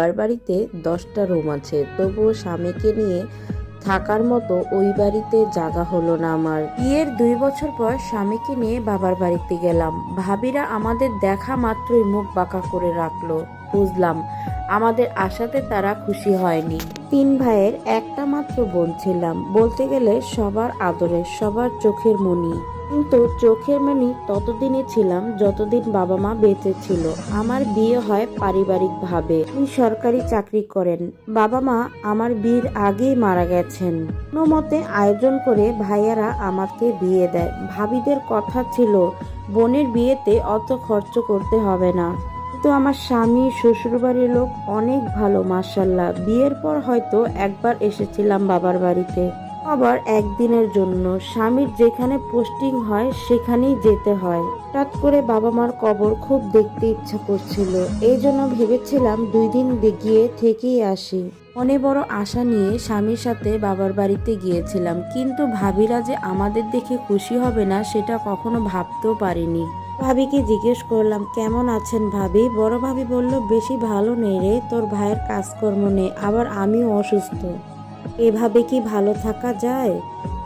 বাবার বাড়িতে দশটা রুম আছে, তবুও স্বামীকে নিয়ে থাকার মতো ওই বাড়িতে জাগা হলো না আমার। বিয়ের দুই বছর পর স্বামীকে নিয়ে বাবার বাড়িতে গেলাম। ভাবিরা আমাদের দেখা মাত্রই মুখ বাঁকা করে রাখল। বুঝলাম। আমাদের আশাতে তারা খুশি হয়নি। তিন ভাইয়ের একটা মাত্র বোন ছিলাম। বলতে গেলে সবার আদরের সবার চোখের মনি কিন্তু চোখের মনি ততদিনই ছিলাম যতদিন বাবা মা বেঁচে ছিল। আমার বিয়ে হয় পারিবারিকভাবে। উনি সরকারি চাকরি করেন। বাবা মা আমার বিয়ের আগেই মারা গেছেন। কোনো মতে আয়োজন করে ভাইয়ারা আমাকে বিয়ে দেয়। ভাবিদের কথা ছিল, বোনের বিয়েতে অত খরচ করতে হবে না। কিন্তু আমার স্বামী, শ্বশুরবাড়ির লোক অনেক ভালো মার্শাল্লাহ বিয়ের পর হয়তো একবার এসেছিলাম বাবার বাড়িতে। আবার একদিনের জন্য স্বামীর যেখানে পোস্টিং হয়, সেখানেই যেতে হয়। হঠাৎ করে বাবা মার কবর খুব দেখতে ইচ্ছা করছিল। এই জন্য ভেবেছিলাম দুই দিন গিয়ে থেকেই আসি। মনে বড় আশা নিয়ে স্বামীর সাথে বাবার বাড়িতে গিয়েছিলাম। কিন্তু ভাবিরা যে আমাদের দেখে খুশি হবে না, সেটা কখনো ভাবতেও পারিনি। ভাবিকে জিজ্ঞেস করলাম, কেমন আছেন ভাবি? বড় ভাবি বলল, বেশি ভালো নেই রে, তোর ভাইয়ের কাজকর্ম নেই, আবার আমিও অসুস্থ। এভাবে কি ভালো থাকা যায়?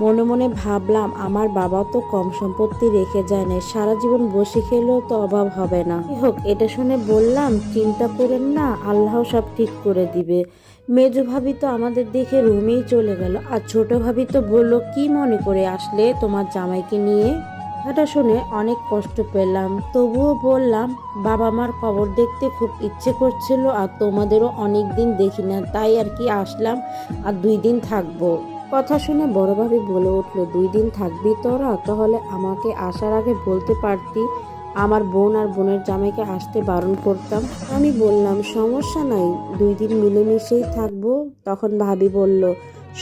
মনে মনে ভাবলাম, আমার বাবা তো কম সম্পত্তি রেখে যায় না সারা জীবন বসে খেলেও তো অভাব হবে না। হোক, এটা শুনে বললাম, চিন্তা করেন না, আল্লাহ সব ঠিক করে দিবে। মেজো ভাবি তো আমাদের দেখে রুমেই চলে গেল, আর ছোট ভাবি তো বলল, কি মনে করে আসলে তোমার জামাইকে নিয়ে? কথাটা শুনে অনেক কষ্ট পেলাম। তবুও বললাম, বাবা মার খবর দেখতে খুব ইচ্ছে করছিল আর তোমাদেরও অনেক দিন দেখি না, তাই আর কি আসলাম আর দুই দিন থাকব। কথা শুনে বড় ভাবি বলে উঠল, দুই দিন থাকবি তোরা? তাহলে আমাকে আসার আগে বলতে পারতি, আমার বোন আর বোনের জামাইকে আসতে বারণ করতাম। আমি বললাম, সমস্যা নাই, দুই দিন মিলেমিশেই থাকব। তখন ভাবি বলল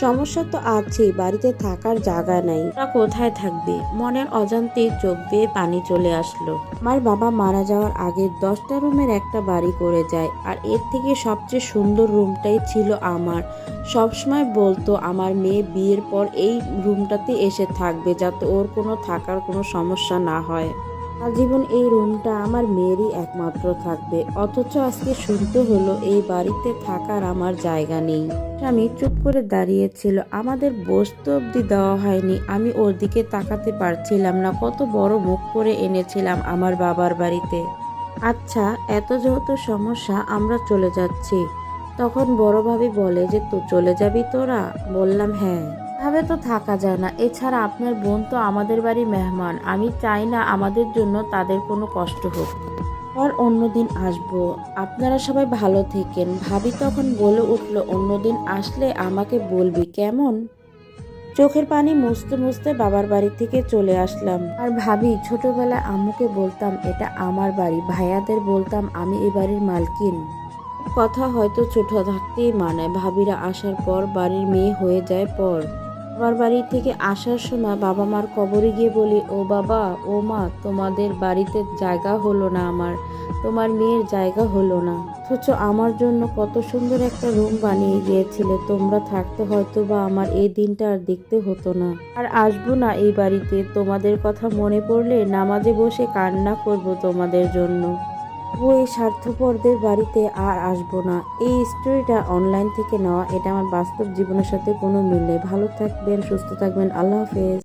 সমস্যা তো আছেই বাড়িতে থাকার জায়গা নাই। ওরা কোথায় থাকবে? মনের অজান্তে চোখ বেয়ে পানি চলে আসলো। আমার বাবা মারা যাওয়ার আগে দশটা রুমের একটা বাড়ি করে যায় আর এর থেকে সবচেয়ে সুন্দর রুমটাই ছিল আমার। সবসময় বলতো আমার মেয়ে বিয়ের পর এই রুমটাতে এসে থাকবে যাতে ওর কোনো থাকার কোনো সমস্যা না হয়। আজীবন এই রুমটা আমার মেয়েরই একমাত্র থাকবে। অথচ আজকে শুনতে হলো, এই বাড়িতে থাকার আমার জায়গা নেই। আমি চুপ করে দাঁড়িয়েছিল। আমাদের বসতে অবধি দেওয়া হয়নি। আমি ওর দিকে তাকাতে পারছিলাম না। কত বড় মুখ করে এনেছিলাম আমার বাবার বাড়িতে। আচ্ছা এত যেহেতু সমস্যা, আমরা চলে যাচ্ছি। তখন বড়ভাবে বলে যে, তো চলে যাবি তোরা? বললাম হ্যাঁ। ভাবে তো থাকা যায় না। এছাড়া আপনার বোন তো আমাদের বাড়ি মেহমান। আমি চাই না আমাদের জন্য তাদের কোনো কষ্ট হোক। আর অন্যদিন আসব। আপনারা সবাই ভালো থেকেন। ভাবি তখন বলে উঠল, অন্যদিন আসলে আমাকে বলবি, কেমন? চোখের পানি মুছতে মুছতে বাবার বাড়ি থেকে চলে আসলাম। আর ভাবি, ছোটবেলায় আম্মুকে বলতাম, এটা আমার বাড়ি। ভাইয়াদের বলতাম, আমি এই বাড়ির মালকিন। কথা হয়তো ছোট থাকতেই মানে ভাবিরা আসার পর বাড়ির মেয়ে হয়ে যায় পর। বাবার বাড়ি থেকে আসার সময় বাবা মার কবরে গিয়ে বলি, ও বাবা, ও মা, তোমাদের বাড়িতে জায়গা হলো না আমার, তোমার মেয়ের জায়গা হলো না। অথচ আমার জন্য কত সুন্দর একটা রুম বানিয়ে গিয়েছিলে তোমরা থাকতে হয়তো বা আমার এই দিনটা আর দেখতে হতো না। আর আসব না এই বাড়িতে, তোমাদের কথা মনে পড়লে নামাজে বসে কান্না করব তোমাদের জন্য। ও এই স্বার্থপরদের বাড়িতে আর আসব না। এই স্টোরিটা অনলাইন থেকে নেওয়া, এটা আমার বাস্তব জীবনের সাথে কোনো মিল নেই। ভালো থাকবেন, সুস্থ থাকবেন। আল্লাহ হাফেজ।